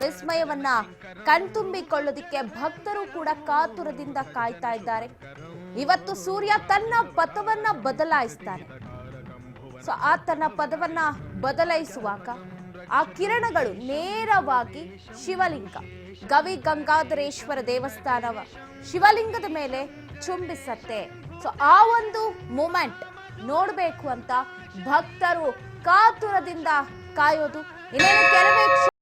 ವಿಸ್ಮಯವನ್ನ ಕಣ್ತುಂಬಿಕೊಳ್ಳೋದಿಕ್ಕೆ ಭಕ್ತರು ಕೂಡ ಕಾತುರದಿಂದ ಕಾಯ್ತಾ ಇದ್ದಾರೆ. ಇವತ್ತು ಸೂರ್ಯ ತನ್ನ ಪಥವನ್ನ ಬದಲಾಯಿಸ್ತಾನೆ. ಸೊ ಆ ತನ್ನ ಪದವನ್ನ ಬದಲಾಯಿಸುವಾಗ ಆ ಕಿರಣಗಳು ನೇರವಾಗಿ ಶಿವಲಿಂಗ ಗವಿ ಗಂಗಾಧರೇಶ್ವರ ದೇವಸ್ಥಾನವ ಶಿವಲಿಂಗದ ಮೇಲೆ ಚುಂಬಿಸತ್ತೆ. ಸೊ ಆ ಒಂದು ಮೂಮೆಂಟ್ ನೋಡಬೇಕು ಅಂತ ಭಕ್ತರು ಕಾತುರದಿಂದ કાયું હતું. એને ક્યારે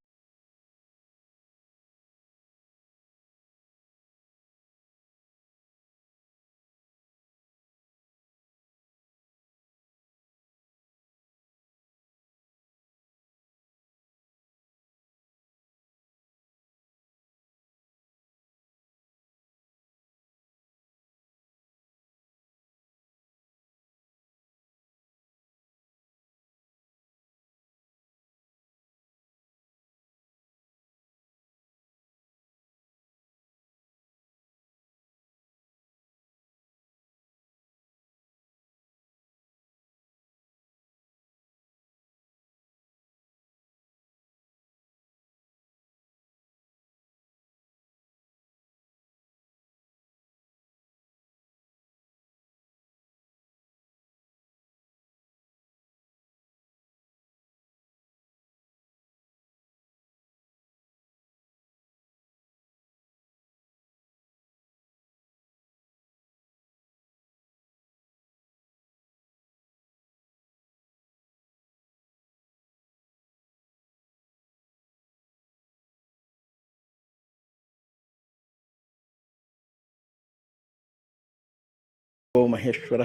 ಓ ಮಹೇಶ್ವರ.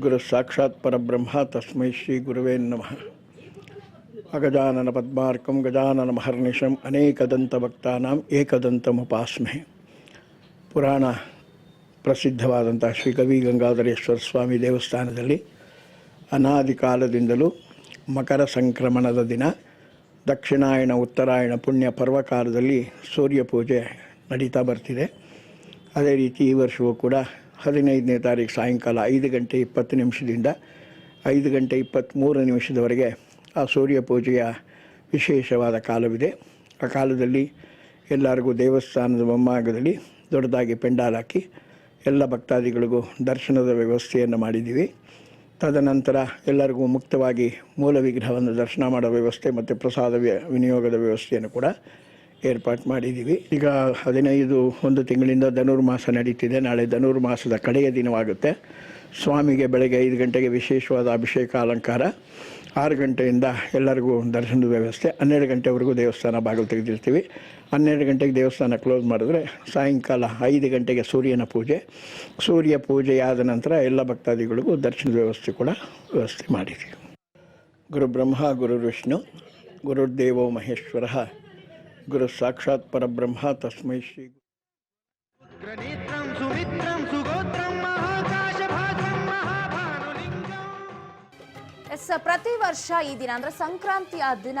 ಗುರು ಸಾಕ್ಷಾತ್ ಪರಬ್ರಹ್ಮ ತಸ್ಮೈ ಶ್ರೀ ಗುರುವೇ ನಮಃ. ಅಗಜಾನನ ಪದ್ಮಾರ್ಕಂ, ಗಜಾನನ ಮಹರ್ನಿಶಂ ಅನೇಕದಂತಭಕ್ತಾನಾಂ ಏಕದಂತಮುಪಾಸ್ಮೆ ಪುರಾಣ ಪ್ರಸಿದ್ಧವಾದಂಥ ಶ್ರೀ ಕವಿ ಗಂಗಾಧರೇಶ್ವರ ಸ್ವಾಮಿ ದೇವಸ್ಥಾನದಲ್ಲಿ ಅನಾದಿ ಕಾಲದಿಂದಲೂ ಮಕರ ಸಂಕ್ರಮಣದ ದಿನ, ದಕ್ಷಿಣಾಯಣ, ಉತ್ತರಾಯಣ ಪುಣ್ಯ ಪರ್ವಕಾಲದಲ್ಲಿ ಸೂರ್ಯ ಪೂಜೆ ನಡೀತಾ ಬರ್ತಿದೆ. ಅದೇ ರೀತಿ ಈ ವರ್ಷವೂ ಕೂಡ ಹದಿನೈದನೇ ತಾರೀಕು ಸಾಯಂಕಾಲ ಐದು ಗಂಟೆ ಇಪ್ಪತ್ತು ನಿಮಿಷದಿಂದ ಐದು ಗಂಟೆ ಇಪ್ಪತ್ತ್ಮೂರು ನಿಮಿಷದವರೆಗೆ ಆ ಸೂರ್ಯ ಪೂಜೆಯ ವಿಶೇಷವಾದ ಕಾಲವಿದೆ. ಆ ಕಾಲದಲ್ಲಿ ಎಲ್ಲರಿಗೂ ದೇವಸ್ಥಾನದ ಮುಂಭಾಗದಲ್ಲಿ ದೊಡ್ಡದಾಗಿ ಪೆಂಡಾಲ್ ಹಾಕಿ ಎಲ್ಲ ಭಕ್ತಾದಿಗಳಿಗೂ ದರ್ಶನದ ವ್ಯವಸ್ಥೆಯನ್ನು ಮಾಡಿದ್ದೀವಿ. ತದನಂತರ ಎಲ್ಲರಿಗೂ ಮುಕ್ತವಾಗಿ ಮೂಲ ವಿಗ್ರಹವನ್ನು ದರ್ಶನ ಮಾಡೋ ವ್ಯವಸ್ಥೆ ಮತ್ತು ಪ್ರಸಾದ ವಿನಿಯೋಗದ ವ್ಯವಸ್ಥೆಯನ್ನು ಕೂಡ ಏರ್ಪಾಟ್ ಮಾಡಿದ್ದೀವಿ. ಈಗ ಹದಿನೈದು, ಒಂದು ತಿಂಗಳಿಂದ ಧನುರ್ಮಾಸ ನಡೀತಿದೆ. ನಾಳೆ ಧನುರ್ಮಾಸದ ಕಡೆಯ ದಿನವಾಗುತ್ತೆ. ಸ್ವಾಮಿಗೆ ಬೆಳಗ್ಗೆ ಐದು ಗಂಟೆಗೆ ವಿಶೇಷವಾದ ಅಭಿಷೇಕ, ಅಲಂಕಾರ. ಆರು ಗಂಟೆಯಿಂದ ಎಲ್ಲರಿಗೂ ದರ್ಶನದ ವ್ಯವಸ್ಥೆ. ಹನ್ನೆರಡು ಗಂಟೆವರೆಗೂ ದೇವಸ್ಥಾನ ಬಾಗಿಲು ತೆಗೆದಿರ್ತೀವಿ. ಹನ್ನೆರಡು ಗಂಟೆಗೆ ದೇವಸ್ಥಾನ ಕ್ಲೋಸ್ ಮಾಡಿದ್ರೆ ಸಾಯಂಕಾಲ ಐದು ಗಂಟೆಗೆ ಸೂರ್ಯನ ಪೂಜೆ. ಸೂರ್ಯ ಪೂಜೆಯಾದ ನಂತರ ಎಲ್ಲ ಭಕ್ತಾದಿಗಳಿಗೂ ದರ್ಶನದ ವ್ಯವಸ್ಥೆ ಕೂಡ ವ್ಯವಸ್ಥೆ ಮಾಡಿದ್ದೀವಿ. ಗುರು ಬ್ರಹ್ಮ, ಗುರು ವಿಷ್ಣು, ಗುರುರ್ದೇವೋ ಮಹೇಶ್ವರ. ಗುರು ಸಾಕ್ಷಾತ್ ಪರಬ್ರಹ್ಮ ತಸ್ಮೈ ಶ್ರೀ ಎಸ್ ಪ್ರತಿ ವರ್ಷ ಈ ದಿನ ಅಂದ್ರೆ ಸಂಕ್ರಾಂತಿಯ ದಿನ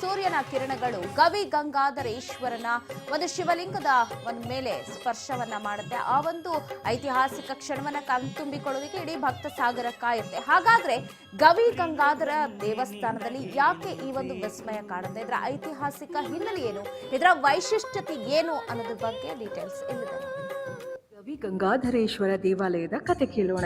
ಸೂರ್ಯನ ಕಿರಣಗಳು ಗವಿ ಗಂಗಾಧರೇಶ್ವರನ ಒಂದು ಶಿವಲಿಂಗದ ಒಂದು ಮೇಲೆ ಸ್ಪರ್ಶವನ್ನ ಮಾಡುತ್ತೆ. ಆ ಒಂದು ಐತಿಹಾಸಿಕ ಕ್ಷಣವನ್ನ ಕಣ್ತುಂಬಿಕೊಳ್ಳೋದಕ್ಕೆ ಇಡೀ ಭಕ್ತ ಸಾಗರ ಕಾಯುತ್ತೆ. ಹಾಗಾದ್ರೆ ಗವಿ ಗಂಗಾಧರ ದೇವಸ್ಥಾನದಲ್ಲಿ ಯಾಕೆ ಈ ಒಂದು ವಿಸ್ಮಯ ಕಾಣುತ್ತೆ? ಇದರ ಐತಿಹಾಸಿಕ ಹಿನ್ನೆಲೆ ಏನು? ಇದರ ವೈಶಿಷ್ಟ್ಯತೆ ಏನು ಅನ್ನೋದ್ರ ಬಗ್ಗೆ ಡೀಟೇಲ್ಸ್ ಇಲ್ಲಿದೆ ಗವಿ ಗಂಗಾಧರೇಶ್ವರ ದೇವಾಲಯದ ಕತೆ ಕೇಳೋಣ.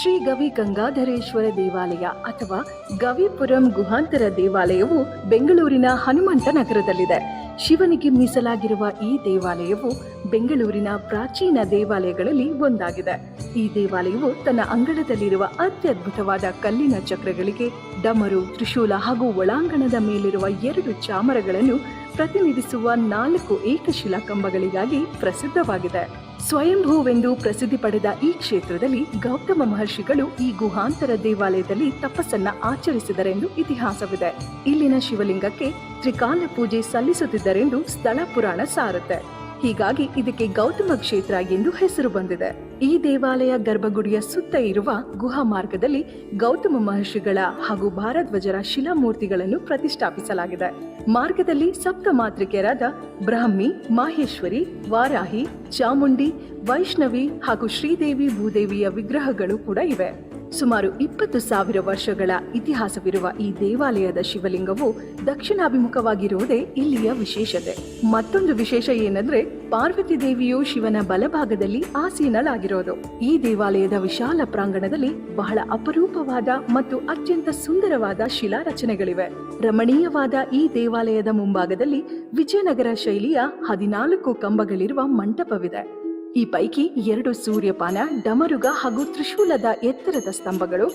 ಶ್ರೀ ಗವಿ ಗಂಗಾಧರೇಶ್ವರ ದೇವಾಲಯ ಅಥವಾ ಗವಿಪುರಂ ಗುಹಾಂತರ ದೇವಾಲಯವು ಬೆಂಗಳೂರಿನ ಹನುಮಂತ ನಗರದಲ್ಲಿದೆ. ಶಿವನಿಗೆ ಮೀಸಲಾಗಿರುವ ಈ ದೇವಾಲಯವು ಬೆಂಗಳೂರಿನ ಪ್ರಾಚೀನ ದೇವಾಲಯಗಳಲ್ಲಿ ಒಂದಾಗಿದೆ. ಈ ದೇವಾಲಯವು ತನ್ನ ಅಂಗಳದಲ್ಲಿರುವ ಅತ್ಯದ್ಭುತವಾದ ಕಲ್ಲಿನ ಚಕ್ರಗಳಿಗೆ ಡಮರು, ತ್ರಿಶೂಲ ಹಾಗೂ ಒಳಾಂಗಣದ ಮೇಲಿರುವ ಎರಡು ಚಾಮರಗಳನ್ನು ಪ್ರತಿನಿಧಿಸುವ ನಾಲ್ಕು ಏಕಶಿಲಾ ಕಂಬಗಳಿಗಾಗಿ ಪ್ರಸಿದ್ಧವಾಗಿದೆ. ಸ್ವಯಂಭೂವೆಂದು ಪ್ರಸಿದ್ಧಿ ಪಡೆದ ಈ ಕ್ಷೇತ್ರದಲ್ಲಿ ಗೌತಮ ಮಹರ್ಷಿಗಳು ಈ ಗುಹಾಂತರ ದೇವಾಲಯದಲ್ಲಿ ತಪಸ್ಸನ್ನ ಆಚರಿಸಿದರೆಂದು ಇತಿಹಾಸವಿದೆ. ಇಲ್ಲಿನ ಶಿವಲಿಂಗಕ್ಕೆ ತ್ರಿಕಾಲ ಪೂಜೆ ಸಲ್ಲಿಸುತ್ತಿದ್ದರೆಂದು ಸ್ಥಳ ಪುರಾಣ ಸಾರುತ್ತೆ. ಹೀಗಾಗಿ ಇದಕ್ಕೆ ಗೌತಮ ಕ್ಷೇತ್ರ ಎಂದು ಹೆಸರು ಬಂದಿದೆ. ಈ ದೇವಾಲಯ ಗರ್ಭಗುಡಿಯ ಸುತ್ತ ಇರುವ ಗುಹಾ ಮಾರ್ಗದಲ್ಲಿ ಗೌತಮ ಮಹರ್ಷಿಗಳ ಹಾಗೂ ಭಾರದ್ವಜರ ಶಿಲಾಮೂರ್ತಿಗಳನ್ನು ಪ್ರತಿಷ್ಠಾಪಿಸಲಾಗಿದೆ. ಮಾರ್ಗದಲ್ಲಿ ಸಪ್ತ ಮಾತೃಕೆಯರಾದ ಬ್ರಾಹ್ಮಿ, ಮಾಹೇಶ್ವರಿ, ವಾರಾಹಿ, ಚಾಮುಂಡಿ, ವೈಷ್ಣವಿ ಹಾಗೂ ಶ್ರೀದೇವಿ, ಭೂದೇವಿಯ ವಿಗ್ರಹಗಳು ಕೂಡ ಇವೆ. ಸುಮಾರು ಇಪ್ಪತ್ತು ಸಾವಿರ ವರ್ಷಗಳ ಇತಿಹಾಸವಿರುವ ಈ ದೇವಾಲಯದ ಶಿವಲಿಂಗವು ದಕ್ಷಿಣಾಭಿಮುಖವಾಗಿರುವುದೇ ಇಲ್ಲಿಯ ವಿಶೇಷತೆ. ಮತ್ತೊಂದು ವಿಶೇಷ ಏನಂದ್ರೆ ಪಾರ್ವತಿ ದೇವಿಯು ಶಿವನ ಬಲಭಾಗದಲ್ಲಿ ಆಸೀನಳಾಗಿರೋದು. ಈ ದೇವಾಲಯದ ವಿಶಾಲ ಪ್ರಾಂಗಣದಲ್ಲಿ ಬಹಳ ಅಪರೂಪವಾದ ಮತ್ತು ಅತ್ಯಂತ ಸುಂದರವಾದ ಶಿಲಾ ರಚನೆಗಳಿವೆ ರಮಣೀಯವಾದ ಈ ದೇವಾಲಯದ ಮುಂಭಾಗದಲ್ಲಿ ವಿಜಯನಗರ ಶೈಲಿಯ ಹದಿನಾಲ್ಕು ಕಂಬಗಳಿರುವ ಮಂಟಪವಿದೆ. ಈ ಪೈಕಿ ಎರಡು ಸೂರ್ಯಪಾನ, ಡಮರುಗ ಹಾಗೂ ತ್ರಿಶೂಲದ ಎತ್ತರದ ಸ್ತಂಭಗಳು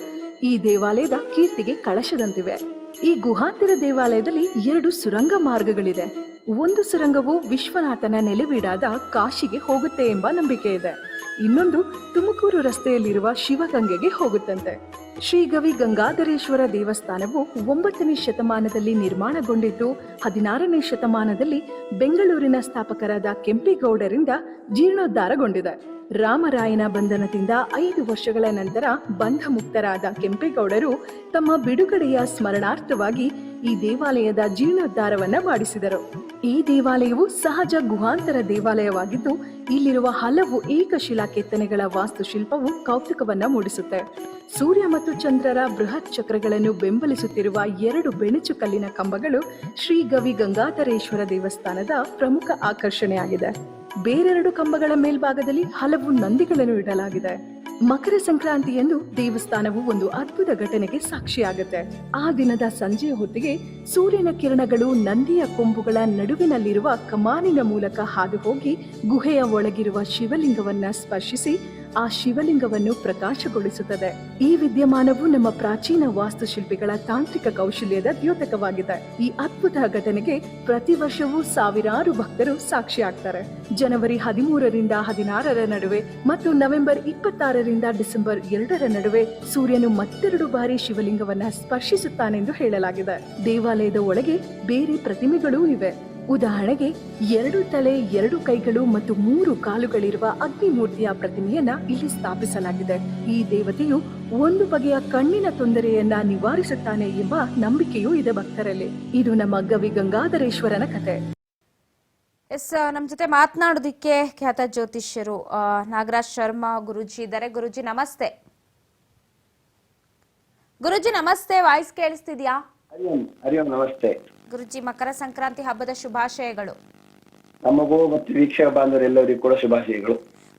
ಈ ದೇವಾಲಯದ ಕೀರ್ತಿಗೆ ಕಳಶದಂತಿವೆ. ಈ ಗುಹಾಂತರ ದೇವಾಲಯದಲ್ಲಿ ಎರಡು ಸುರಂಗ ಮಾರ್ಗಗಳಿದೆ. ಒಂದು ಸುರಂಗವು ವಿಶ್ವನಾಥನ ನೆಲೆವೀಡಾದ ಕಾಶಿಗೆ ಹೋಗುತ್ತೆ ಎಂಬ ನಂಬಿಕೆ ಇದೆ. ಇನ್ನೊಂದು ತುಮಕೂರು ರಸ್ತೆಯಲ್ಲಿರುವ ಶಿವಗಂಗೆಗೆ ಹೋಗುತ್ತಂತೆ. ಶ್ರೀಗವಿ ಗಂಗಾಧರೇಶ್ವರ ದೇವಸ್ಥಾನವು ಒಂಬತ್ತನೇ ಶತಮಾನದಲ್ಲಿ ನಿರ್ಮಾಣಗೊಂಡಿದ್ದು, ಹದಿನಾರನೇ ಶತಮಾನದಲ್ಲಿ ಬೆಂಗಳೂರಿನ ಸ್ಥಾಪಕರಾದ ಕೆಂಪೇಗೌಡರಿಂದ ಜೀರ್ಣೋದ್ಧಾರಗೊಂಡಿದೆ. ರಾಮರಾಯನ ಬಂಧನದಿಂದ ಐದು ವರ್ಷಗಳ ನಂತರ ಬಂಧ ಮುಕ್ತರಾದ ಕೆಂಪೇಗೌಡರು ತಮ್ಮ ಬಿಡುಗಡೆಯ ಸ್ಮರಣಾರ್ಥವಾಗಿ ಈ ದೇವಾಲಯದ ಜೀರ್ಣೋದ್ಧಾರವನ್ನ ಮಾಡಿಸಿದರು. ಈ ದೇವಾಲಯವು ಸಹಜ ಗುಹಾಂತರ ದೇವಾಲಯವಾಗಿದ್ದು, ಇಲ್ಲಿರುವ ಹಲವು ಏಕಶಿಲಾ ಕೆತ್ತನೆಗಳ ವಾಸ್ತುಶಿಲ್ಪವು ಕೌತುಕವನ್ನ ಮೂಡಿಸುತ್ತೆ. ಸೂರ್ಯ ಮತ್ತು ಚಂದ್ರರ ಬೃಹತ್ ಚಕ್ರಗಳನ್ನು ಬೆಂಬಲಿಸುತ್ತಿರುವ ಎರಡು ಬೆಣಚು ಕಲ್ಲಿನ ಕಂಬಗಳು ಶ್ರೀ ಗವಿ ಗಂಗಾಧರೇಶ್ವರ ದೇವಸ್ಥಾನದ ಪ್ರಮುಖ ಆಕರ್ಷಣೆಯಾಗಿದೆ. ಬೇರೆರಡು ಕಂಬಗಳ ಮೇಲ್ಭಾಗದಲ್ಲಿ ಹಲವು ನಂದಿಗಳನ್ನು ಇಡಲಾಗಿದೆ. ಮಕರ ಸಂಕ್ರಾಂತಿಯಂದು ದೇವಸ್ಥಾನವು ಒಂದು ಅದ್ಭುತ ಘಟನೆಗೆ ಸಾಕ್ಷಿಯಾಗುತ್ತೆ. ಆ ದಿನದ ಸಂಜೆಯ ಹೊತ್ತಿಗೆ ಸೂರ್ಯನ ಕಿರಣಗಳು ನಂದಿಯ ಕೊಂಬುಗಳ ನಡುವಿನಲ್ಲಿರುವ ಕಮಾನಿನ ಮೂಲಕ ಹಾದು ಹೋಗಿ ಗುಹೆಯ ಒಳಗಿರುವ ಶಿವಲಿಂಗವನ್ನ ಸ್ಪರ್ಶಿಸಿ ಆ ಶಿವಲಿಂಗವನ್ನು ಪ್ರಕಾಶಗೊಳಿಸುತ್ತದೆ. ಈ ವಿದ್ಯಮಾನವು ನಮ್ಮ ಪ್ರಾಚೀನ ವಾಸ್ತುಶಿಲ್ಪಿಗಳ ತಾಂತ್ರಿಕ ಕೌಶಲ್ಯದ ದ್ಯೋತಕವಾಗಿದೆ. ಈ ಅದ್ಭುತ ಘಟನೆಗೆ ಪ್ರತಿ ವರ್ಷವೂ ಸಾವಿರಾರು ಭಕ್ತರು ಸಾಕ್ಷಿಯಾಗ್ತಾರೆ. ಜನವರಿ ಹದಿಮೂರರಿಂದ ಹದಿನಾರರ ನಡುವೆ ಮತ್ತು ನವೆಂಬರ್ ಇಪ್ಪತ್ತಾರರಿಂದ ಡಿಸೆಂಬರ್ ಎರಡರ ನಡುವೆ ಸೂರ್ಯನು ಮತ್ತೆರಡು ಬಾರಿ ಶಿವಲಿಂಗವನ್ನ ಸ್ಪರ್ಶಿಸುತ್ತಾನೆಂದು ಹೇಳಲಾಗಿದೆ. ದೇವಾಲಯದ ಒಳಗೆ ಬೇರೆ ಪ್ರತಿಮೆಗಳೂ ಇವೆ. ಉದಾಹರಣೆಗೆ ಎರಡು ತಲೆ ಎರಡು ಕೈಗಳು ಮತ್ತು ಮೂರು ಕಾಲುಗಳಿರುವ ಅಗ್ನಿಮೂರ್ತಿಯ ಪ್ರತಿಮೆಯನ್ನ ಇಲ್ಲಿ ಸ್ಥಾಪಿಸಲಾಗಿದೆ. ಈ ದೇವತೆಯು ಒಂದು ಬಗೆಯ ಕಣ್ಣಿನ ತೊಂದರೆಯನ್ನ ನಿವಾರಿಸುತ್ತಾನೆ ಎಂಬ ನಂಬಿಕೆಯೂ ಇದೆ ಭಕ್ತರಲ್ಲಿ. ಇದು ನಮ್ಮ ಗವಿ ಗಂಗಾಧರೇಶ್ವರನ ಕತೆ. ಎಸ್ ನಮ್ಮ ಜೊತೆ ಮಾತನಾಡೋದಿಕ್ಕೆ ಖ್ಯಾತ ಜ್ಯೋತಿಷ್ಯರು ಆ, ನಾಗರಾಜ್ ಶರ್ಮಾ ಗುರುಜಿ ಇದ್ದಾರೆ. ಗುರುಜಿ ನಮಸ್ತೆ. ಗುರುಜಿ ನಮಸ್ತೆ. ವಾಯ್ಸ್ ಕೇಳಿಸ್ತಿದ್ಯಾ? ಹರಿ ಓಂ ನಮಸ್ತೆ. ಗುರುಜಿ ಮಕರ ಸಂಕ್ರಾಂತಿ ಹಬ್ಬದ ಶುಭಾಶಯಗಳು. ನಮಗೂ ಮತ್ತು ವೀಕ್ಷಕ ಬಾಂಧವರೆಲ್ಲರಿಗೂ ಕೂಡ ಶುಭಾಶಯಗಳು.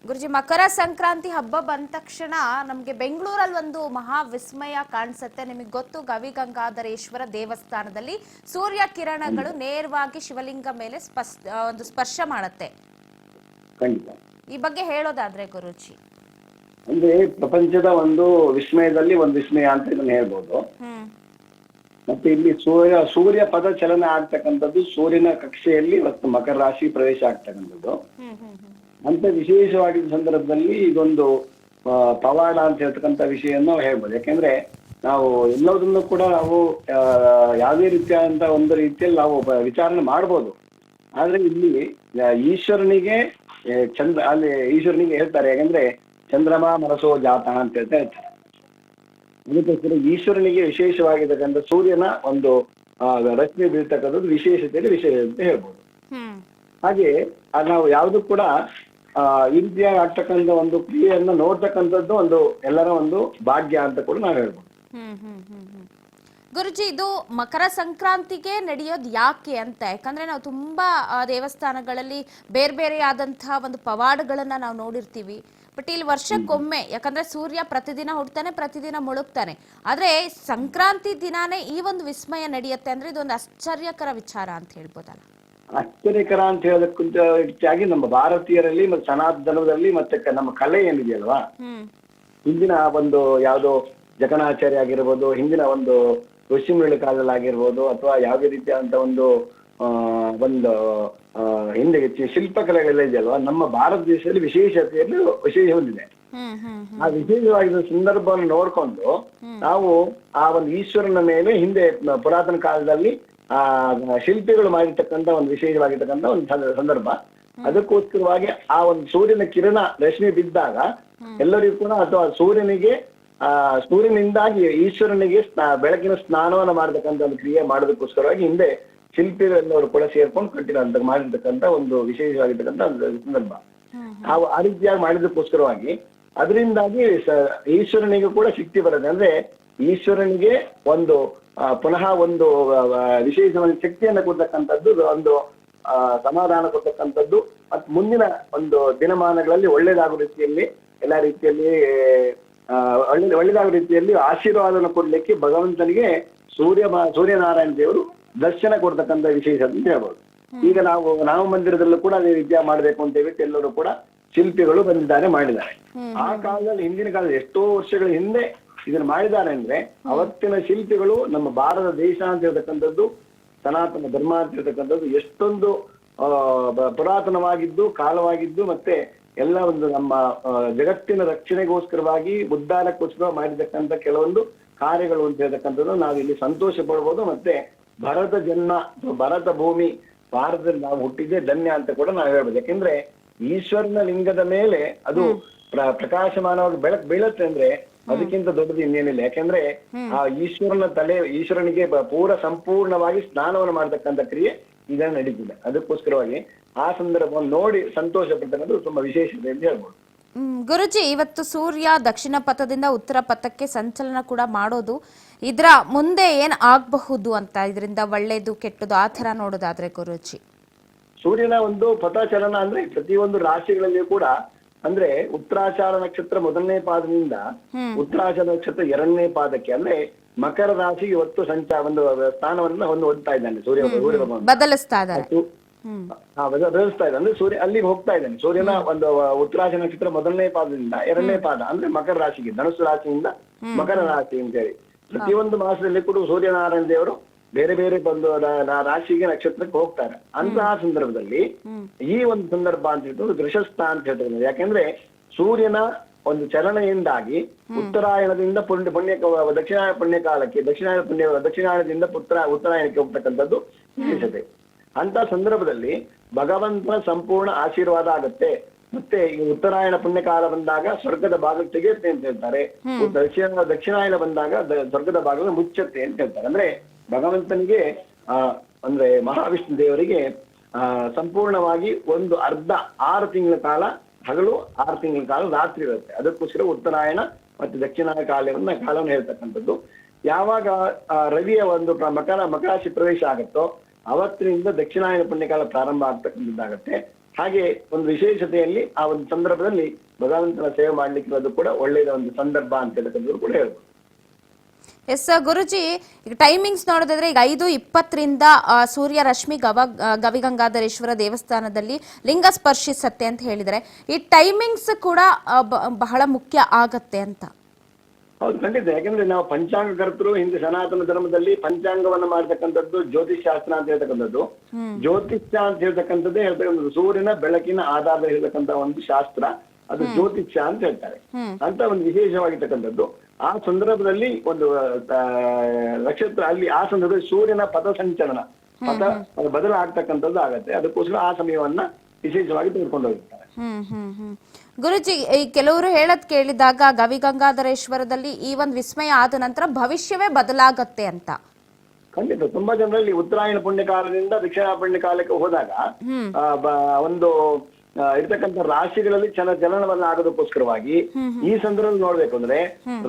ಗುರುಜಿ ಮಕರ ಸಂಕ್ರಾಂತಿ ಹಬ್ಬ ಬಂದ ತಕ್ಷಣ ನಮಗೆ ಬೆಂಗಳೂರಲ್ಲಿ ಒಂದು ಮಹಾ ವಿಸ್ಮಯ ಕಾಣಿಸುತ್ತೆ. ನಿಮಗೆ ಗೊತ್ತು ಗವಿ ಗಂಗಾಧರೇಶ್ವರ ದೇವಸ್ಥಾನದಲ್ಲಿ ಸೂರ್ಯ ಕಿರಣಗಳು ನೇರವಾಗಿ ಶಿವಲಿಂಗ ಮೇಲೆ ಒಂದು ಸ್ಪರ್ಶ ಮಾಡುತ್ತೆ. ಈ ಬಗ್ಗೆ ಹೇಳೋದಾದ್ರೆ ಗುರುಜಿ. ಅಂದ್ರೆ ಪ್ರಪಂಚದ ಒಂದು ವಿಸ್ಮಯದಲ್ಲಿ ಒಂದು ವಿಸ್ಮಯ ಅಂತ ಇದನ್ನ ಹೇಳ್ಬೋದು. ಹ್ಮ್. ಮತ್ತೆ ಇಲ್ಲಿ ಸೂರ್ಯ ಸೂರ್ಯ ಪದ ಚಲನ ಆಗ್ತಕ್ಕಂಥದ್ದು ಸೂರ್ಯನ ಕಕ್ಷೆಯಲ್ಲಿ ಇವತ್ತು ಮಕರ ರಾಶಿ ಪ್ರವೇಶ ಆಗ್ತಕ್ಕಂಥದ್ದು. ಅಂತ ವಿಶೇಷವಾಗಿದ್ದ ಸಂದರ್ಭದಲ್ಲಿ ಇದೊಂದು ಪವಾಡ ಅಂತ ಹೇಳ್ತಕ್ಕಂಥ ನಾವು ಹೇಳ್ಬೋದು. ಯಾಕೆಂದ್ರೆ ನಾವು ಎಲ್ಲದನ್ನು ಕೂಡ ನಾವು ಯಾವುದೇ ರೀತಿಯಾದಂತ ಒಂದು ರೀತಿಯಲ್ಲಿ ನಾವು ವಿಚಾರಣೆ ಮಾಡ್ಬೋದು. ಆದ್ರೆ ಇಲ್ಲಿ ಈಶ್ವರನಿಗೆ ಚಂದ್ರ ಅಲ್ಲಿ ಈಶ್ವರನಿಗೆ ಹೇಳ್ತಾರೆ ಯಾಕಂದ್ರೆ ಚಂದ್ರಮ ಮನಸೋ ಜಾತ ಅಂತ ಹೇಳ್ತಾ ಹೇಳ್ತಾರೆ ಅದಕ್ಕೋಸ್ಕರ ಈಶ್ವರನಿಗೆ ವಿಶೇಷವಾಗಿರ್ತಕ್ಕಂಥ ಸೂರ್ಯನ ಒಂದು ರಚನೆ ರಶ್ಮಿ ಬೀಳ್ತಕ್ಕಂಥದ್ದು ವಿಶೇಷತೆಯಲ್ಲಿ ವಿಶೇಷ ಅಂತ ಹೇಳ್ಬೋದು. ಹ್ಮ್. ಹಾಗೆ ನಾವು ಯಾವುದು ಕೂಡ ಈ ರೀತಿಯಾಗಿ ಆಗ್ತಕ್ಕಂಥ ಒಂದು ಕ್ರಿಯೆಯನ್ನ ನೋಡ್ತಕ್ಕಂಥದ್ದು ಒಂದು ಎಲ್ಲರ ಒಂದು ಭಾಗ್ಯ ಅಂತ ಕೂಡ ನಾವು ಹೇಳ್ಬೋದು. ಹ್ಮ್ ಹ್ಮ್ ಹ್ಮ್ ಹ್ಮ್. ಗುರುಜಿ ಇದು ಮಕರ ಸಂಕ್ರಾಂತಿಗೆ ನಡೆಯೋದು ಯಾಕೆ ಅಂತ? ಯಾಕಂದ್ರೆ ನಾವು ತುಂಬಾ ದೇವಸ್ಥಾನಗಳಲ್ಲಿ ಬೇರೆ ಬೇರೆ ಆದಂತಹ ಒಂದು ಪವಾಡಗಳನ್ನ ನಾವು ನೋಡಿರ್ತೀವಿ. ಬಟ್ ಇಲ್ಲಿ ವರ್ಷಕ್ಕೊಮ್ಮೆ ಯಾಕಂದ್ರೆ ಸೂರ್ಯ ಪ್ರತಿದಿನ ಹುಡ್ತಾನೆ ಪ್ರತಿದಿನ ಮುಳುಗ್ತಾನೆ. ಆದ್ರೆ ಸಂಕ್ರಾಂತಿ ದಿನಾನೇ ಈ ಒಂದು ವಿಸ್ಮಯ ನಡೆಯುತ್ತೆ ಅಂದ್ರೆ ಇದೊಂದು ಆಶ್ಚರ್ಯಕರ ವಿಚಾರ ಅಂತ ಹೇಳ್ಬೋದಲ್ಲ? ಆಶ್ಚರ್ಯಕರ ಅಂತ ಹೇಳೋದಕ್ಕಿಂತ ಹೆಚ್ಚಾಗಿ ನಮ್ಮ ಭಾರತೀಯರಲ್ಲಿ ಮತ್ತೆ ಸನಾತನದಲ್ಲಿ ಮತ್ತೆ ನಮ್ಮ ಕಲೆ ಏನಿದೆ ಅಲ್ವಾ ಹಿಂದಿನ ಒಂದು ಯಾವುದೋ ಜಗನಾಚಾರ್ಯ ಆಗಿರ್ಬೋದು ಹಿಂದಿನ ಒಂದು ಋಷಿಮುರಳಿ ಕಾಲದಲ್ಲಿ ಆಗಿರ್ಬೋದು ಅಥವಾ ಯಾವುದೇ ರೀತಿಯಾದಂತ ಒಂದು ಆ, ಒಂದು ಹಿಂದೆ ಹೆಚ್ಚು ಶಿಲ್ಪಕಲೆಗಳೆಲ್ಲ ಇದೆಯಲ್ವಾ? ನಮ್ಮ ಭಾರತ ದೇಶದಲ್ಲಿ ವಿಶೇಷತೆಯಲ್ಲಿ ವಿಶೇಷ ಹೊಂದಿದೆ. ಆ ವಿಶೇಷವಾಗಿದ್ದ ಸಂದರ್ಭವನ್ನು ನೋಡ್ಕೊಂಡು ನಾವು ಆ ಒಂದು ಈಶ್ವರನ ಮೇಲೆ ಹಿಂದೆ ಪುರಾತನ ಕಾಲದಲ್ಲಿ ಆ ಶಿಲ್ಪಿಗಳು ಮಾಡಿರ್ತಕ್ಕಂಥ ಒಂದು ವಿಶೇಷವಾಗಿರ್ತಕ್ಕಂಥ ಒಂದು ಸಂದರ್ಭ. ಅದಕ್ಕೋಸ್ಕರವಾಗಿ ಆ ಒಂದು ಸೂರ್ಯನ ಕಿರಣ ರಶ್ಮಿ ಬಿದ್ದಾಗ ಎಲ್ಲರಿಗೂ ಕೂಡ ಅಥವಾ ಸೂರ್ಯನಿಗೆ ಆ ಸೂರ್ಯನಿಂದಾಗಿ ಈಶ್ವರನಿಗೆ ಸ್ನಾ- ಬೆಳಕಿನ ಸ್ನಾನವನ್ನ ಮಾಡತಕ್ಕಂಥ ಒಂದು ಕ್ರಿಯೆ ಮಾಡೋದಕ್ಕೋಸ್ಕರವಾಗಿ ಹಿಂದೆ ಶಿಲ್ಪಿಗಳೆಲ್ಲರೂ ಕೂಡ ಸೇರ್ಕೊಂಡು ಕಟ್ಟಿರೋ ಮಾಡಿರ್ತಕ್ಕಂಥ ಒಂದು ವಿಶೇಷವಾಗಿರ್ತಕ್ಕಂಥ ಒಂದು ಸಂದರ್ಭ. ಆ ಆ ರೀತಿಯಾಗಿ ಮಾಡಿದಕ್ಕೋಸ್ಕರವಾಗಿ ಅದರಿಂದಾಗಿ ಈಶ್ವರನಿಗೂ ಕೂಡ ಶಕ್ತಿ ಬರುತ್ತೆ. ಅಂದ್ರೆ ಈಶ್ವರನಿಗೆ ಒಂದು ಪುನಃ ಒಂದು ವಿಶೇಷವಾದ ಶಕ್ತಿಯನ್ನು ಕೊಡ್ತಕ್ಕಂಥದ್ದು ಒಂದು ಸಮಾಧಾನ ಕೊಡ್ತಕ್ಕಂಥದ್ದು ಮತ್ತು ಮುಂದಿನ ಒಂದು ದಿನಮಾನಗಳಲ್ಲಿ ಒಳ್ಳೇದಾಗೋ ರೀತಿಯಲ್ಲಿ ಎಲ್ಲ ರೀತಿಯಲ್ಲಿ ಒಳ್ಳೆ ಒಳ್ಳೇದಾಗೋ ರೀತಿಯಲ್ಲಿ ಆಶೀರ್ವಾದನ ಕೊಡ್ಲಿಕ್ಕೆ ಭಗವಂತನಿಗೆ ಸೂರ್ಯ ಸೂರ್ಯನಾರಾಯಣ ದೇವರು ದರ್ಶನ ಕೊಡ್ತಕ್ಕಂಥ ವಿಶೇಷ ಅಂತ ಹೇಳ್ಬೋದು. ಈಗ ನಾವು ನಾವು ಮಂದಿರದಲ್ಲೂ ಕೂಡ ಅದೇ ವಿದ್ಯಾ ಮಾಡಬೇಕು ಅಂತ ಹೇಳಿ ಎಲ್ಲರೂ ಕೂಡ ಶಿಲ್ಪಿಗಳು ಬಂದಿದ್ದಾರೆ ಮಾಡಿದ್ದಾರೆ. ಆ ಕಾಲದಲ್ಲಿ ಹಿಂದಿನ ಕಾಲದಲ್ಲಿ ಎಷ್ಟೋ ವರ್ಷಗಳ ಹಿಂದೆ ಇದನ್ನ ಮಾಡಿದ್ದಾರೆ ಅಂದ್ರೆ ಅವತ್ತಿನ ಶಿಲ್ಪಿಗಳು ನಮ್ಮ ಭಾರತ ದೇಶ ಅಂತ ಹೇಳ್ತಕ್ಕಂಥದ್ದು ಸನಾತನ ಧರ್ಮ ಅಂತ ಹೇಳ್ತಕ್ಕಂಥದ್ದು ಎಷ್ಟೊಂದು ಪುರಾತನವಾಗಿದ್ದು ಕಾಲವಾಗಿದ್ದು ಮತ್ತೆ ಎಲ್ಲ ಒಂದು ನಮ್ಮ ಜಗತ್ತಿನ ರಕ್ಷಣೆಗೋಸ್ಕರವಾಗಿ ಉದ್ಧಾರಕ್ಕೋಸ್ಕರ ಮಾಡಿರ್ತಕ್ಕಂಥ ಕೆಲವೊಂದು ಕಾರ್ಯಗಳು ಅಂತ ಹೇಳ್ತಕ್ಕಂಥದ್ದು ನಾವಿಲ್ಲಿ ಸಂತೋಷ ಪಡ್ಬೋದು ಮತ್ತೆ ಭರತ ಜನ್ಮ ಅಥವಾ ಭರತ ಭೂಮಿ ಭಾರತದಲ್ಲಿ ನಾವು ಹುಟ್ಟಿದ್ದೆ ಧನ್ಯ ಅಂತ ಕೂಡ ನಾವು ಹೇಳ್ಬೋದು. ಯಾಕೆಂದ್ರೆ ಈಶ್ವರನ ಲಿಂಗದ ಮೇಲೆ ಅದು ಪ್ರ- ಪ್ರಕಾಶಮಾನವಾಗಿ ಬೆಳಕ್ ಬೀಳತ್ತೆ ಅಂದ್ರೆ ಅದಕ್ಕಿಂತ ದೊಡ್ಡದು ಇನ್ನೇನಿಲ್ಲ. ಯಾಕೆಂದ್ರೆ ಆ ಈಶ್ವರನ ತಲೆ ಈಶ್ವರನಿಗೆ ಪೂರ ಸಂಪೂರ್ಣವಾಗಿ ಸ್ನಾನವನ್ನು ಮಾಡತಕ್ಕಂಥ ಕ್ರಿಯೆ ಈಗ ನಡೀತಿದೆ. ಅದಕ್ಕೋಸ್ಕರವಾಗಿ ಆ ಸಂದರ್ಭವನ್ನು ನೋಡಿ ಸಂತೋಷ ಪಡ್ತಕ್ಕಂಥದ್ದು ತುಂಬಾ ವಿಶೇಷತೆ ಅಂತ ಹೇಳ್ಬೋದು. ಗುರುಜಿ ಇವತ್ತು ಸೂರ್ಯ ದಕ್ಷಿಣ ಪಥದಿಂದ ಉತ್ತರ ಪಥಕ್ಕೆ ಸಂಚಲನ ಕೂಡ ಮಾಡೋದು ಇದರ ಮುಂದೆ ಏನ್ ಆಗಬಹುದು ಅಂತ ಇದರಿಂದ ಒಳ್ಳೇದು ಕೆಟ್ಟದು ಆ ತರ ನೋಡೋದಾದ್ರೆ ಗುರುಜಿ? ಸೂರ್ಯನ ಒಂದು ಪಥಚಲನ ಅಂದ್ರೆ ಪ್ರತಿಯೊಂದು ರಾಶಿಗಳಲ್ಲಿ ಕೂಡ ಅಂದ್ರೆ ಉತ್ತರಾಚಾರ ನಕ್ಷತ್ರ ಮೊದಲನೇ ಪಾದದಿಂದ ಉತ್ತರಾಚಾರ ನಕ್ಷತ್ರ ಎರಡನೇ ಪಾದಕ್ಕೆ ಅಂದ್ರೆ ಮಕರ ರಾಶಿ ಇವತ್ತು ಸಂಚ ಒಂದು ಸ್ಥಾನವನ್ನ ಒಂದು ಹೊಂದ್ತಾ ಇದ್ದಾನೆ ಸೂರ್ಯ. ಬದಲಿಸ್ತಾ ಇದ್ದಾರೆ. ಮತ್ತು ಇದೆ ಅಂದ್ರೆ ಸೂರ್ಯ ಅಲ್ಲಿಗೆ ಹೋಗ್ತಾ ಇದ್ದಾನೆ. ಸೂರ್ಯನ ಒಂದು ಉತ್ತರಾಶ ನಕ್ಷತ್ರ ಮೊದಲನೇ ಪಾದದಿಂದ ಎರಡನೇ ಪಾದ ಅಂದ್ರೆ ಮಕರ ರಾಶಿಗೆ ಧನುಸು ರಾಶಿಯಿಂದ ಮಕರ ರಾಶಿ ಅಂತ ಹೇಳಿ ಪ್ರತಿಯೊಂದು ಮಾಸದಲ್ಲಿ ಕೂಡ ಸೂರ್ಯನಾರಾಯಣ ದೇವರು ಬೇರೆ ಬೇರೆ ಬಂದು ರಾಶಿಗೆ ನಕ್ಷತ್ರಕ್ಕೆ ಹೋಗ್ತಾರೆ. ಅಂತಹ ಸಂದರ್ಭದಲ್ಲಿ ಈ ಒಂದು ಸಂದರ್ಭ ಅಂತ ಹೇಳಿದ್ರು ದೃಶಸ್ಥ ಅಂತ ಹೇಳ್ತಾರೆ. ಯಾಕೆಂದ್ರೆ ಸೂರ್ಯನ ಒಂದು ಚಲನೆಯಿಂದಾಗಿ ಉತ್ತರಾಯಣದಿಂದ ಪುಣ್ಯ ಪುಣ್ಯ ದಕ್ಷಿಣಾಯನ ಪುಣ್ಯ ಕಾಲಕ್ಕೆ ದಕ್ಷಿಣಾಯನ ಪುಣ್ಯ ದಕ್ಷಿಣಾಯಣದಿಂದ ಪುತ್ರ ಉತ್ತರಾಯಣಕ್ಕೆ ಹೋಗ್ತಕ್ಕಂಥದ್ದು ವಿಶೇಷತೆ ಅಂತ ಸಂದರ್ಭದಲ್ಲಿ ಭಗವಂತನ ಸಂಪೂರ್ಣ ಆಶೀರ್ವಾದ ಆಗುತ್ತೆ. ಮತ್ತೆ ಈ ಉತ್ತರಾಯಣ ಪುಣ್ಯಕಾಲ ಬಂದಾಗ ಸ್ವರ್ಗದ ಭಾಗ ತೆಗೆಯುತ್ತೆ ಅಂತ ಹೇಳ್ತಾರೆ. ದಕ್ಷಿಣ ದಕ್ಷಿಣಾಯನ ಬಂದಾಗ ಸ್ವರ್ಗದ ಭಾಗ ಮುಚ್ಚತ್ತೆ ಅಂತ ಹೇಳ್ತಾರೆ. ಅಂದ್ರೆ ಭಗವಂತನಿಗೆ ಆ ಅಂದ್ರೆ ಮಹಾವಿಷ್ಣು ದೇವರಿಗೆ ಆ ಸಂಪೂರ್ಣವಾಗಿ ಒಂದು ಅರ್ಧ ಆರು ತಿಂಗಳ ಕಾಲ ಹಗಲು ಆರು ತಿಂಗಳ ಕಾಲ ರಾತ್ರಿ ಇರುತ್ತೆ. ಅದಕ್ಕೋಸ್ಕರ ಉತ್ತರಾಯಣ ಮತ್ತೆ ದಕ್ಷಿಣಾಯನ ಕಾಲವನ್ನ ಕಾಲವನ್ನು ಹೇಳ್ತಕ್ಕಂಥದ್ದು. ಯಾವಾಗ ರವಿಯ ಒಂದು ಮಕರ ಮಕರಾಶಿ ಪ್ರವೇಶ ಆಗುತ್ತೋ ಅವತ್ತಿನಿಂದ ದಕ್ಷಿಣಾಯನ ಪುಣ್ಯಕಾಲ ಪ್ರಾರಂಭ ಆಗ್ತಕ್ಕಂಥದ್ದಾಗತ್ತೆ. ಹಾಗೆ ಒಂದು ವಿಶೇಷತೆಯಲ್ಲಿ ಆ ಒಂದು ಸಂದರ್ಭದಲ್ಲಿ ಭಗವಂತನ ಸೇವೆ ಮಾಡ್ಲಿಕ್ಕೆ ಅದು ಕೂಡ ಒಳ್ಳೆಯದ ಒಂದು ಸಂದರ್ಭ ಅಂತ ಹೇಳ್ತಕ್ಕಂಥದ್ದು ಕೂಡ ಹೇಳ್ಬೋದು. ಎಸ್ ಗುರುಜಿ, ಈಗ ಟೈಮಿಂಗ್ಸ್ ನೋಡೋದಾದ್ರೆ ಈಗ ಐದು ಇಪ್ಪತ್ತರಿಂದ ಸೂರ್ಯ, ರಶ್ಮಿ, ಗವ, ಗವಿಗಂಗಾಧರೇಶ್ವರ ದೇವಸ್ಥಾನದಲ್ಲಿ ಲಿಂಗ ಸ್ಪರ್ಶಿಸತ್ತೆ ಅಂತ ಹೇಳಿದ್ರೆ, ಈ ಟೈಮಿಂಗ್ಸ್ ಕೂಡ ಬಹಳ ಮುಖ್ಯ ಆಗತ್ತೆ ಅಂತ. ಹೌದು ಖಂಡಿತ. ಯಾಕಂದ್ರೆ ನಾವು ಪಂಚಾಂಗ ಕರ್ತರು ಹಿಂದೆ ಸನಾತನ ಧರ್ಮದಲ್ಲಿ ಪಂಚಾಂಗವನ್ನ ಮಾಡ್ತಕ್ಕಂಥದ್ದು ಜ್ಯೋತಿಷ್ ಶಾಸ್ತ್ರ ಅಂತ ಹೇಳ್ತಕ್ಕಂಥದ್ದು. ಜ್ಯೋತಿಷ್ಯ ಅಂತ ಹೇಳ್ತಕ್ಕಂಥದ್ದೇ ಹೇಳ್ತಕ್ಕಂಥದ್ದು. ಸೂರ್ಯನ ಬೆಳಕಿನ ಆಧಾರದ ಹೇಳ್ತಕ್ಕಂಥ ಒಂದು ಶಾಸ್ತ್ರ ಅದು ಜ್ಯೋತಿಷ್ಯ ಅಂತ ಹೇಳ್ತಾರೆ. ಅಂತ ಒಂದು ವಿಶೇಷವಾಗಿರ್ತಕ್ಕಂಥದ್ದು. ಆ ಸಂದರ್ಭದಲ್ಲಿ ಒಂದು ನಕ್ಷತ್ರ ಅಲ್ಲಿ ಆ ಸಂದರ್ಭದಲ್ಲಿ ಸೂರ್ಯನ ಪಥ ಸಂಚಲನ ಪಥ ಅದು ಬದಲಾಗ್ತಕ್ಕಂಥದ್ದು ಆಗತ್ತೆ. ಅದಕ್ಕೋಸ್ಕರ ಆ ಸಮಯವನ್ನ ವಿಶೇಷವಾಗಿ ತೆಗೆದುಕೊಂಡು ಹೋಗಿರ್ತಾರೆ. ಗುರುಜಿ ಈ ಕೆಲವರು ಹೇಳದ್ ಕೇಳಿದಾಗ ಗವಿಗಂಗಾಧರೇಶ್ವರದಲ್ಲಿ ಈ ಒಂದು ವಿಸ್ಮಯ ಆದ ನಂತರ ಭವಿಷ್ಯವೇ ಬದಲಾಗತ್ತೆ ಅಂತ. ಖಂಡಿತ ತುಂಬಾ ಜನರಲ್ಲಿ ಉತ್ತರಾಯಣ ಪುಣ್ಯಕಾಲದಿಂದ ದಕ್ಷಿಣ ಪುಣ್ಯಕಾಲಕ್ಕೆ ಹೋದಾಗ ಒಂದು ಇರ್ತಕ್ಕಂಥ ರಾಶಿಗಳಲ್ಲಿ ಚಲ ಚಲನವನ್ನ ಆಗೋದಕ್ಕೋಸ್ಕರವಾಗಿ ಈ ಸಂದರ್ಭದಲ್ಲಿ ನೋಡ್ಬೇಕು ಅಂದ್ರೆ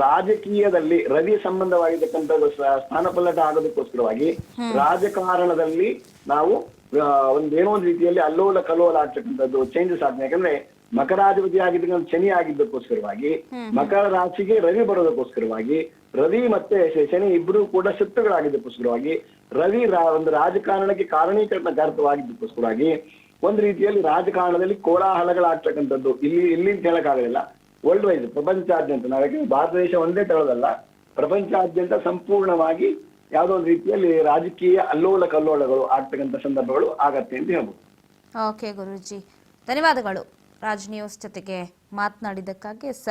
ರಾಜಕೀಯದಲ್ಲಿ ರವಿ ಸಂಬಂಧವಾಗಿರ್ತಕ್ಕಂಥ ಸ್ಥಾನಪಲ್ಲಟ ಆಗೋದಕ್ಕೋಸ್ಕರವಾಗಿ ರಾಜಕಾರಣದಲ್ಲಿ ನಾವು ಒಂದೇನೋ ಒಂದು ಏನೋ ಒಂದು ರೀತಿಯಲ್ಲಿ ಅಲ್ಲೋಲ ಕಲ್ಲೋಲ ಆಗ್ತಕ್ಕಂಥದ್ದು ಚೇಂಜಸ್ ಆಗ್ತದೆ. ಯಾಕಂದ್ರೆ ಮಕರಾಧಿಪತಿ ಆಗಿದ್ದ ಶನಿ ಆಗಿದ್ದಕ್ಕೋಸ್ಕರವಾಗಿ ಮಕರ ರಾಶಿಗೆ ರವಿ ಬರೋದಕ್ಕೋಸ್ಕರವಾಗಿ ರವಿ ಮತ್ತೆ ಶನಿ ಇಬ್ರು ಕೂಡ ಶತ್ರುಗಳಾಗಿದ್ದಕ್ಕೋಸ್ಕರವಾಗಿ ರವಿ ಒಂದು ರಾಜಕಾರಣಕ್ಕೆ ಕಾರಣೀಕರಣಕಾರಕವಾಗಿದ್ದಕ್ಕೋಸ್ಕರವಾಗಿ ಒಂದು ರೀತಿಯಲ್ಲಿ ರಾಜಕಾರಣದಲ್ಲಿ ಕೋಲಾಹಲಗಳಾಗ್ತಕ್ಕಂಥದ್ದು. ಇಲ್ಲಿ ಇಲ್ಲಿ ಅಂತ ಹೇಳಕ್ಕಾಗಲಿಲ್ಲ. ವರ್ಲ್ಡ್ ವೈಸ್ ಪ್ರಪಂಚಾದ್ಯಂತ ನಾವೇ ಭಾರತ ದೇಶ ಒಂದೇ ತಳದಲ್ಲ. ಪ್ರಪಂಚಾದ್ಯಂತ ಸಂಪೂರ್ಣವಾಗಿ ಯಾವುದೋ ಒಂದು ರೀತಿಯಲ್ಲಿ ರಾಜಕೀಯ ಅಲ್ಲೋಲ ಕಲ್ಲೋಳಗಳು ಆಗ್ತಕ್ಕಂಥ ಸಂದರ್ಭಗಳು ಆಗತ್ತೆ ಅಂತ ಹೇಳ್ಬೋದು. ಓಕೆ ಗುರುಜಿ. ಧನ್ಯವಾದಗಳು. ರಾಜ್ ನ್ಯೂಸ್ ಜೊತೆಗೆ ಮಾತನಾಡಿದ್ದಕ್ಕಾಗಿ ಸ